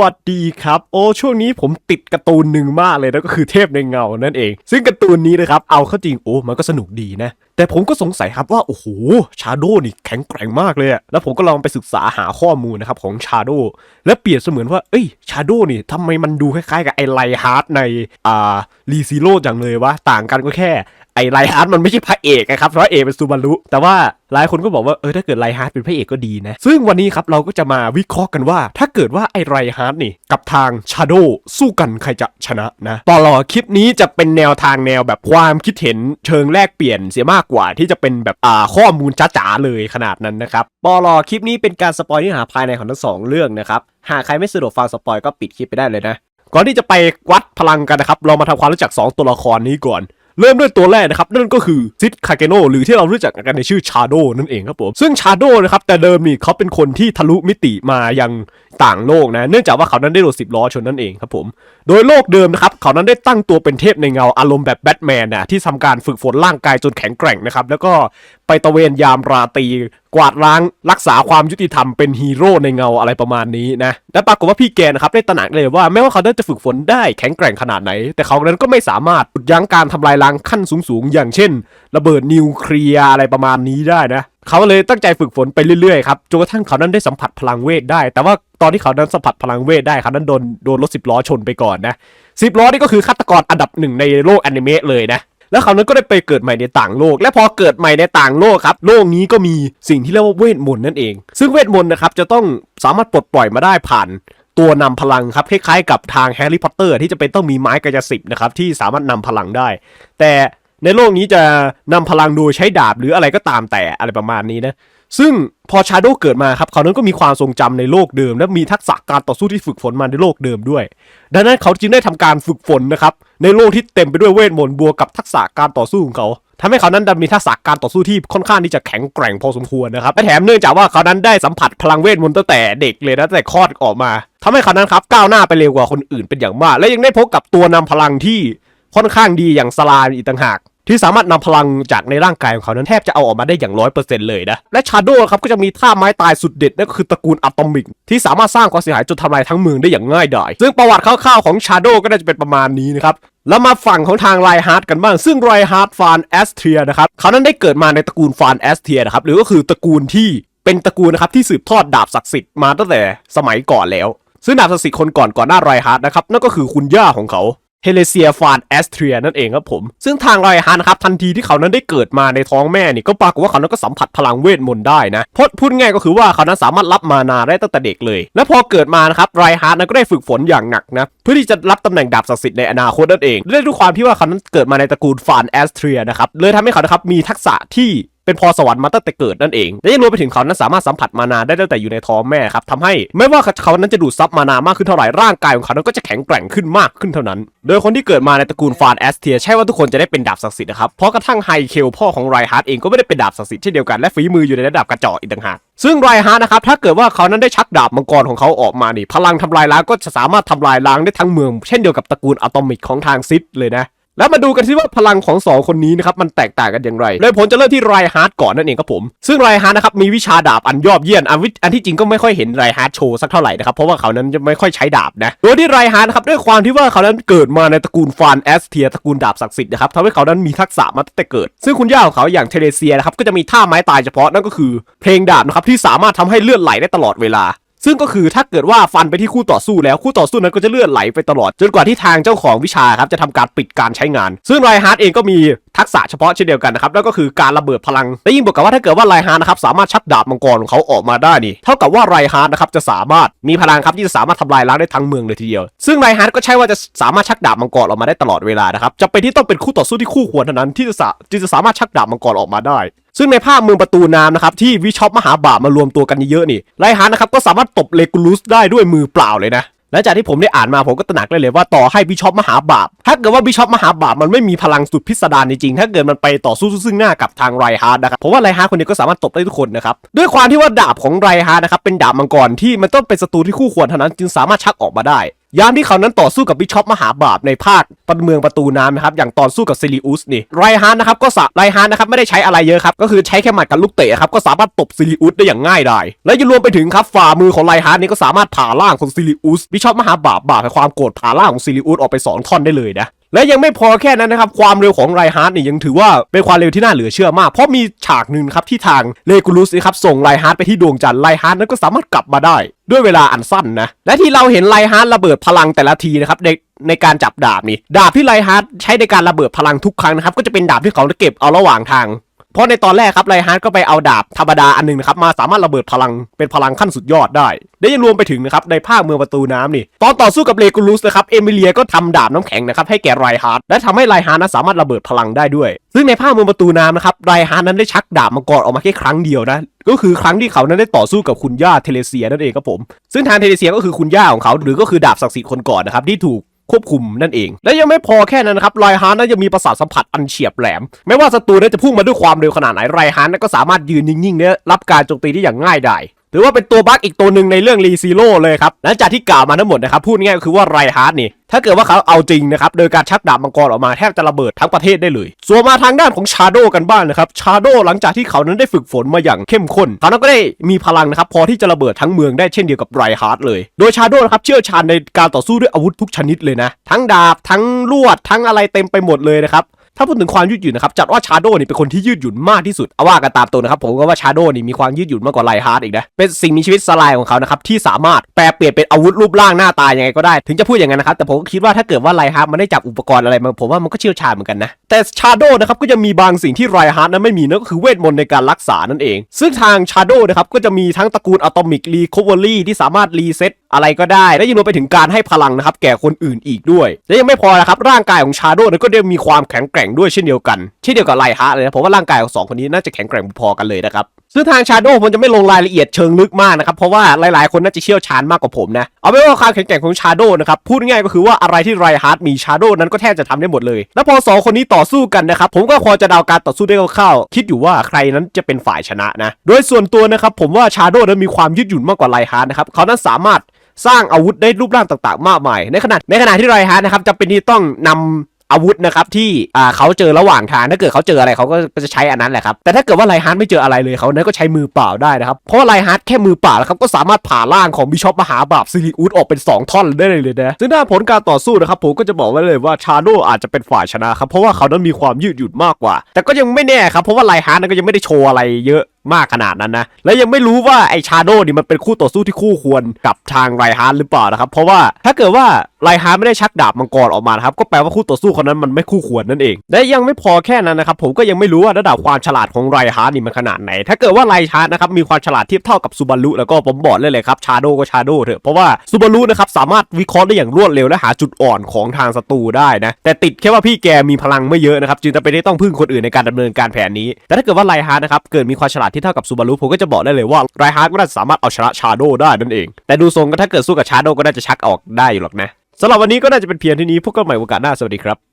วัสดีครับ โอ้ช่วงนี้ผมติดการ์ตูนหนึ่งมากเลยนั่นก็คือเทพในเงานั่นเอง ซึ่งการ์ตูนนี้นะครับเอาเข้าจริงโอ้มันก็สนุกดีนะ แต่ผมก็สงสัยครับว่า โอ้โหชาโดนี่แข็งแกร่งมากเลยอะแล้วผมก็ลองไปศึกษาหาข้อมูลนะครับของชาโดและเปรียบเสมือนว่าเอ้ยชาโดนี่ทำไมมันดูคล้ายๆกับไอไลฮาร์ดในอ่ารีซิโร่จังเลยวะต่างกันก็แค่ไอไลฮาร์ดมันไม่ใช่พระเอกนะครับเพราะเอกเป็นซูบารุแต่ว่าหลายคนก็บอกว่าเออถ้าเกิดไลฮาร์ดเป็นพระเอกก็ดีนะ ซึ่งวันนี้ครับเราก็จะมาวิเคราะห์กันว่า ถ้าเกิดว่าไอไลฮาร์ดนี่กับทางชาโดสู้กันใครจะชนะนะปลอคลิปนี้จะเป็นแนวทางแนวแบบความคิดเห็นเชิงแลกเปลี่ยนเสียมากกว่าที่จะเป็นแบบอ่าข้อมูลจ๋าๆเลยขนาดนั้นนะครับปลอคลิปนี้เป็นการสปอยเนื้อหาภายในของทั้งสองเรื่องนะครับหากใครไม่สะดวกฟังสปอยก็ปิดคลิปไปได้เลยนะก่อนที่จะไปวัดพลังกันนะครับ เรามาทำความรู้จัก 2 ตัวละครนี้ก่อน เริ่มด้วยตัวแรกนะครับ นั่นก็คือซิดคาเกโนหรือที่เรารู้จักกันในชื่อชาโดนั่นเองครับผม ซึ่งชาโดนะครับแต่เดิมนี่เขาเป็นคนที่ทะลุมิติมายังต่างโลกนะ เนื่องจากว่าเขานั้นได้โดนสิบล้อชนนั่นเองครับผม โดยโลกเดิมนะครับเขานั้นได้ตั้งตัวเป็นเทพในเงาอารมณ์แบบแบทแมนนะที่ทำการฝึกฝนร่างกายจนแข็งแกร่งนะครับแล้วก็ไปตะเวนยามราตรีกวาดล้างรักษาความยุติธรรมเป็นฮีโร่ในเงาอะไรประมาณนี้นะและปรากฏว่าพี่แกนะครับได้ตระหนักเลยว่าแม้ว่าเขาจะฝึกฝนได้แข็งแกร่งขนาดไหน แต่เขานั้นก็ไม่สามารถหยุดยั้งการทำลายล้างขั้นสูงๆ อย่างเช่น ระเบิดนิวเคลียร์อะไรประมาณนี้ได้นะเขาเลยตั้งใจฝึกฝนไปเรื่อยๆครับจนกระทั่งเขานั้นได้สัมผัสพลังเวทได้ แต่ว่าตอนที่เขานั้นสัมผัสพลังเวทได้เขานั้นโดนโดนรถสิบล้อชนไปก่อนนะสิบล้อนี่ก็คือฆาตกรอันดับหนึ่งในโลกอนิเมะเลยนะ แล้วเขานั้นก็ได้ไปเกิดใหม่ในต่างโลก และพอเกิดใหม่ในต่างโลกครับ โลกนี้ก็มีสิ่งที่เรียกว่าเวทมนต์นั่นเอง ซึ่งเวทมนต์นะครับจะต้องสามารถปลดปล่อยมาได้ผ่านตัวนำพลังครับคล้ายๆกับทางแฮร์รี่พอตเตอร์ที่จะเป็นต้องมีไม้กายสิทธิ์นะครับที่สามารถนำพลังได้ แต่ในโลกนี้จะนำพลังโดยใช้ดาบหรืออะไรก็ตามแต่อะไรประมาณนี้นะ ซึ่งพอชาโดเกิดมาครับเขานั้นก็มีความทรงจำในโลกเดิม และมีทักษะการต่อสู้ที่ฝึกฝนมาในโลกเดิมด้วย ดังนั้นเขาจึงได้ทำการฝึกฝนนะครับในโลกที่เต็มไปด้วยเวทมนต์บวกกับทักษะการต่อสู้ของเขาทำให้เขานั้นมีทักษะการต่อสู้ที่ค่อนข้างที่จะแข็งแกร่งพอสมควรนะครับและแถมเนื่องจากว่าเขานั้นได้สัมผัสพลังเวทมนต์ตั้งแต่เด็กเลยนะตั้งแต่คลอดออกมาทำให้เขานั้นครับก้าวหน้าไปเร็วกว่าคนอื่นเป็นอย่างมาก และยังได้พบกับตัวนำพลังที่ค่อนข้างดีอย่างสลามอีกต่างหาก ที่สามารถนำพลังจากในร่างกายของเขานั้นแทบจะเอาออกมาได้อย่างร้อยเปอร์เซ็นต์เลยนะ และชาโดครับก็จะมีท่าไม้ตายสุดเด็ดนั่นก็คือตระกูลอะตอมิก ที่สามารถสร้างความเสียหายจนทำลายทั้งเมืองได้อย่างง่ายดาย ซึ่งประวัติคร่าวๆของชาโดก็น่าจะเป็นประมาณนี้นะครับแล้วมาฝั่งของทางไรฮาร์ดกันบ้าง ซึ่งไรฮาร์ดฟานแอสเทียนะครับเขานั้นได้เกิดมาในตระกูลฟานแอสเทียนะครับหรือก็คือตระกูลที่เป็นตระกูลนะครับที่สืบทอดดาบศักดิ์สิทธิ์มาตั้งแต่สมัยก่อนแล้ว ซึ่งดาบศักดิ์สิทธิ์คนก่อนก่อนหน้าไรฮาร์ดนะครับนั่นก็คือคุณย่าของเขา เฮเลเซียฟานแอสเทรียนั่นเองครับผม ซึ่งทางไรฮันครับทันทีที่เขานั้นได้เกิดมาในท้องแม่นี่ก็ปรากฏว่าเขานั้นก็สัมผัสพลังเวทมนต์ได้นะพราะพูดง่ายก็คือว่าเขานั้นสามารถรับมานาได้ตั้งแต่เด็กเลย และพอเกิดมานะครับไรฮันนั้นก็ได้ฝึกฝนอย่างหนักนะเพื่อที่จะรับตำแหน่งดาบศักดิ์สิทธิ์ในอนาคตนั่นเองด้วยด้วยความที่ว่าเขานั้นเกิดมาในตระกูลฟานแอสเทรียนะครับเลยทำให้เขานะครับมีทักษะที่เป็นพรสวรรค์มาตั้งแต่เกิดนั่นเองและยังรวมไปถึงเขานั้นสามารถสัมผัสมานาได้ตั้งแต่อยู่ในท้องแม่ครับทำให้ไม่ว่าเขานั้นจะดูดซับมานามากขึ้นเท่าไหร่ร่างกายของเขานั้นก็จะแข็งแกร่งขึ้นมากขึ้นเท่านั้น โดยคนที่เกิดมาในตระกูลฟานแอสเทียใช่ว่าทุกคนจะได้เป็นดาบศักดิ์สิทธิ์นะครับเพราะกระทั่งไฮเคลพ่อของไรฮาร์ดเองก็ไม่ได้เป็นดาบศักดิ์สิทธิ์เช่นเดียวกันและฝีมืออยู่ในระดับกระจอกอีกต่างหากซึ่งไรฮาร์ดนะครับถ้าเกิดว่าเขานั้นได้ชักดาบมังกรของเขาออกมานี่พลังทำลายล้างก็จะสามารถทำลายล้างได้ทั้งเมือง เช่นเดียวกับตระกูลอะตอมิกของทางซิดเลยนะ แล้วมาดูกันซิว่าพลังของ 2 คนนี้นะครับ มันแตกต่างกันอย่างไร โดยผมจะเริ่มที่ไรฮาร์ดก่อนนั่นเองครับผม ซึ่งไรฮาร์ดนะครับ มีวิชาดาบอันยอดเยี่ยมอันอันที่จริงก็ไม่ค่อยเห็นไรฮาร์ดโชว์สักเท่าไหร่นะครับ เพราะว่าเขานั้นจะไม่ค่อยใช้ดาบนะ โดยที่ไรฮาร์ดนะครับด้วยความที่ว่าเขานั้นเกิดมาในตระกูลฟานแอสเทียตระกูลดาบศักดิ์สิทธิ์นะครับทำให้เขานั้นมีทักษะมาตั้งแต่เกิด ซึ่งคุณย่าของเขาอย่างเทเรเซียนะครับก็จะมีท่าไม้ตายเฉพาะนั่นก็คือเพลงดาบนะครับที่สามารถทำให้เลือดไหลได้ตลอดเวลา ซึ่งก็คือถ้าเกิดว่าฟันไปที่คู่ต่อสู้แล้วคู่ต่อสู้นั้นก็จะเลือดไหลไปตลอด จนกว่าที่ทางเจ้าของวิชาครับจะทำการปิดการใช้งาน ซึ่งไรฮาร์ดเองก็มีทักษะเฉพาะเช่นเดียวกันนะครับแล้วก็คือการระเบิดพลัง และยิ่งบวกกับว่าถ้าเกิดว่าไรฮาร์ดนะครับสามารถชักดาบมังกรของเขาออกมาได้นี่เท่ากับว่าไรฮาร์ดนะครับจะสามารถมีพลังครับที่จะสามารถทำลายล้างได้ทั้งเมืองเลยทีเดียว ซึ่งไรฮาร์ดก็ใช่ว่าจะสามารถชักดาบมังกรออกมาได้ตลอดเวลานะครับจะเป็นที่ต้องเป็นคู่ต่อสู้ที่คู่ควรเท่านั้นที่จะที่จะสามารถชักดาบมังกรออกมาได้ ซึ่งในภาพเมืองประตูน้ำนะครับที่วิชอปมหาบาปมารวมตัวกันเยอะๆนี่ไรฮาร์นะครับก็สามารถตบเลกูลุสได้ด้วยมือเปล่าเลยนะและจากที่ผมได้อ่านมาผมก็ตระหนักได้เลยว่าต่อให้บิชอปมหาบาปถ้าเกิดว่าบิชอปมหาบาปมันไม่มีพลังสุดพิสดารจริงๆถ้าเกิดมันไปต่อสู้ซึ่งหน้ากับทางไรฮาร์ดนะครับผมว่าไรฮาร์ดคนนี้ก็สามารถตบได้ทุกคนนะครับด้วยความที่ว่าดาบของไรฮาร์ดนะครับเป็นดาบมังกรที่มันต้องเป็นศัตรูที่คู่ควรเท่านั้นจึงสามารถชักออกมาได้ ยามที่เขานั้นต่อสู้กับบิชอปมหาบาปในภาคปเมืองประตูน้ำนะครับอย่างตอนสู้กับซิลิอุสนี่ไรฮานนะครับก็สะไรฮานนะครับไม่ได้ใช้อะไรเยอะครับก็คือใช้แค่หมัดกับลูกเตะครับก็สามารถตบซิลิอุสได้อย่างง่ายดายและยังรวมไปถึงครับฝ่ามือของไรฮานนี่ก็สามารถผ่าร่างของซิลิอุสบิชอปมหาบาปบาปแห่งความโกรธผ่าร่างของซิลิอุสออกไปสองท่อนได้เลยนะและยังไม่พอแค่นั้นนะครับ ความเร็วของไรฮาร์ดเนี่ยยังถือว่าเป็นความเร็วที่น่าเหลือเชื่อมาก เพราะมีฉากหนึ่งครับที่ทางเลกูลุสนะครับส่งไรฮาร์ดไปที่ดวงจันทร์ไรฮาร์ดนั้นก็สามารถกลับมาได้ ด้วยเวลาอันสั้นนะ และที่เราเห็นไลฮาร์ดระเบิดพลังแต่ละทีนะครับในในการจับดาบนี่ ดาบที่ไลฮาร์ดใช้ในการระเบิดพลังทุกครั้งนะครับ ก็จะเป็นดาบที่เขาเก็บเอาระหว่างทาง เพราะในตอนแรกครับไรฮาร์ดก็ไปเอาดาบธรรมดาอันหนึงนะครับมาสามารถระเบิดพลังเป็นพลังขั้นสุดยอดได้ และยังรวมไปถึงนะครับในภาคเมืองประตูน้ำนี่ ตอนต่อสู้กับเลกูลุสนะครับเอมิเลียก็ทำดาบน้ำแข็งนะครับให้แก่ไรฮาร์ดและทำให้ไรฮาร์ดนั้นสามารถระเบิดพลังได้ด้วย ซึ่งในภาคเมืองประตูน้ำนะครับไรฮาร์ดนั้นได้ชักดาบมังกรออกมาแค่ครั้งเดียวนะก็คือครั้งที่เขานั้นได้ต่อสู้กับคุณย่าเทเลเซียนั่นเองครับผมซึ่งทางเทเลเซียก็คือคุณย่าของเขาหรือก็คือดาบศักดิ์สิทธิ์คนก่อนนะครับที่ถูก ควบคุมนั่นเอง และยังไม่พอแค่นั้นนะครับไรฮาร์นั้นยังมีประสาทสัมผัสอันเฉียบแหลม ไม่ว่าศัตรูนั้นจะพุ่งมาด้วยความเร็วขนาดไหนไรฮาร์นั้นก็สามารถยืนนิ่งๆเนี่ยรับการโจมตีได้อย่างง่ายดาย ถือว่าเป็นตัวบั๊กอีกตัวหนึ่งในเรื่องรีซีโร่เลยครับหลังจากที่กล่าวมาทั้งหมดนะครับพูดง่ายก็คือว่าไรฮาร์ดนี่ถ้าเกิดว่าเขาเอาจริงนะครับโดยการชักดาบมังกรออกมาแทบจะระเบิดทั้งประเทศได้เลยส่วนมาทางด้านของชาโดกันบ้างนะครับชาโดหลังจากที่เขานั้นได้ฝึกฝนมาอย่างเข้มข้นเขานั้นก็ได้มีพลังนะครับพอที่จะระเบิดทั้งเมืองได้เช่นเดียวกับไรฮาร์ดเลย โดยชาโดนะครับเชี่ยวชาญในการต่อสู้ด้วยอาวุธทุกชนิดเลยนะทั้งดาบทั้งลวดทั้งอะไรเต็มไปหมดเลยนะครับ ถ้าพูดถึงความยืดหยุ่นนะครับจัดว่าชาโดนี่เป็นคนที่ยืดหยุ่นมากที่สุดเอาว่ากันตามตัวนะครับผมก็ว่าชาโดนี่มีความยืดหยุ่นมากกว่าไลฮาร์ดอีกนะเป็นสิ่งมีชีวิตสลายของเขานะครับที่สามารถแปลเปลี่ยนเป็นอาวุธรูปร่างหน้าตายังไงก็ได้ถึงจะพูดอย่างนั้นนะครับแต่ผมก็คิดว่าถ้าเกิดว่าไลฮาร์ดมันได้จับอุปกรณ์อะไรมาผมว่ามันก็เชี่ยวชาญเหมือนกันนะแต่ชาโดนะครับก็จะมีบางสิ่งที่ไรฮาร์ดนั้นไม่มีนั่นก็คือเวทมนต์ในการรักษานั่นเอง ซึ่งทางชาโดนะครับก็จะมีทั้งตระกูลอะตอมิกรีคอเวอรี่ที่สามารถรีเซ็ตอะไรก็ได้ และยังรวมไปถึงการให้พลังนะครับแก่คนอื่นอีกด้วย และยังไม่พอนะครับร่างกายของชาโดนั้นก็ได้มีความแข็งแกร่งร่งด้วยเช่นเดียวกันเช่นเดียวกับไลฮาร์เลยนะผมว่าร่างกายของสองคนนี้น่าจะแข็งแกร่งพอๆกันเลยนะครับซึ่งทางชาโดผมจะไม่ลงรายละเอียดเชิงลึกมากนะครับเพราะว่าหลายๆ คนน่าจะเชี่ยวชาญมากกว่าผมนะเอาเป็นว่าความแข็งแกร่งของชาโดนะครับพูดง่ายก็คือว่าอะไรที่ไรฮาร์ดมีชาโดนั้นก็แทบจะทำได้หมดเลย แล้วพอสองคนนี้ต่อสู้กันนะครับผมก็พอจะเดาการต่อสู้ได้คร่าวๆคิดอยู่ว่าใครนั้นจะเป็นฝ่ายชนะนะโดยส่วนตัวนะครับผมว่าชาโดนั้นมีความยืดหยุ่นมากกว่าไรฮาร์ดนะครับเขานั้นสามารถสร้างอาวุธได้รูปร่างต่างๆ มากมาย ในขณะในขณะที่ไรฮาร์ดนะครับจะเป็นที่ต้องนำ อาวุธนะครับที่อ่าเขาเจอระหว่างทางถ้าเกิดเขาเจออะไรเขาก็จะใช้อันนั้นแหละครับแต่ถ้าเกิดว่าไลฮาร์ดไม่เจออะไรเลยเขานั้นก็ใช้มือเปล่าได้นะครับเพราะว่าไลฮาร์ดแค่มือเปล่าแล้วครับก็สามารถผ่าร่างของบิชอปมหาบาปซิริอุสออกเป็น 2 ท่อนได้เลยนะซึ่งด้านผลการต่อสู้นะครับผมก็จะบอกไว้เลยว่าชาโดอาจจะเป็นฝ่ายชนะครับเพราะว่าเขานั้นมีความยืดหยุ่นมากกว่า แต่ก็ยังไม่แน่ครับเพราะว่าไลฮาร์ดนั้นก็ยังไม่ได้โชว์อะไรเยอะ มากขนาดนั้นนะ และยังไม่รู้ว่าไอชาโดนี่มันเป็นคู่ต่อสู้ที่คู่ควรกับทางไรฮาร์หรือเปล่านะครับ เพราะว่าถ้าเกิดว่าไรฮาร์ไม่ได้ชักดาบมังกรออกมาครับก็แปลว่าคู่ต่อสู้คนนั้นมันไม่คู่ควรนั่นเอง และยังไม่พอแค่นั้นนะครับผมก็ยังไม่รู้ว่าระดับความฉลาดของไรฮาร์นี่มันขนาดไหน ถ้าเกิดว่าไรฮาร์นะครับมีความฉลาดเทียบเท่ากับซูบารุแล้วก็ผมบอกเลยเลยครับชาโดก็ชาโดเถอะเพราะว่าซูบารุนะครับสามารถวิเคราะห์ได้อย่างรวดเร็วและหาจุดอ่อนของทางศัตรูได้นะแต่ติดแค่ว่าพี่แกมีพลังไม่เยอะนะครับจึงจะไปได้ต้องพึ่งคนอื่นในการดำเนินการแผนนี้ แต่ถ้าเกิดว่าไรฮาร์นะครับเกิดมีความฉลาดที่เท่ากับซูบารุผมก็จะบอกได้เลยว่าไรฮาร์ดก็น่าจะสามารถเอาชนะชาโดได้นั่นเอง แต่ดูทรงก็ถ้าเกิดสู้กับชาโดก็น่าจะชักออกได้อยู่หรอกนะสำหรับวันนี้ก็น่าจะเป็นเพียงเที่านี้พบกันใหม่โอกาสหน้าสวัสดีครับ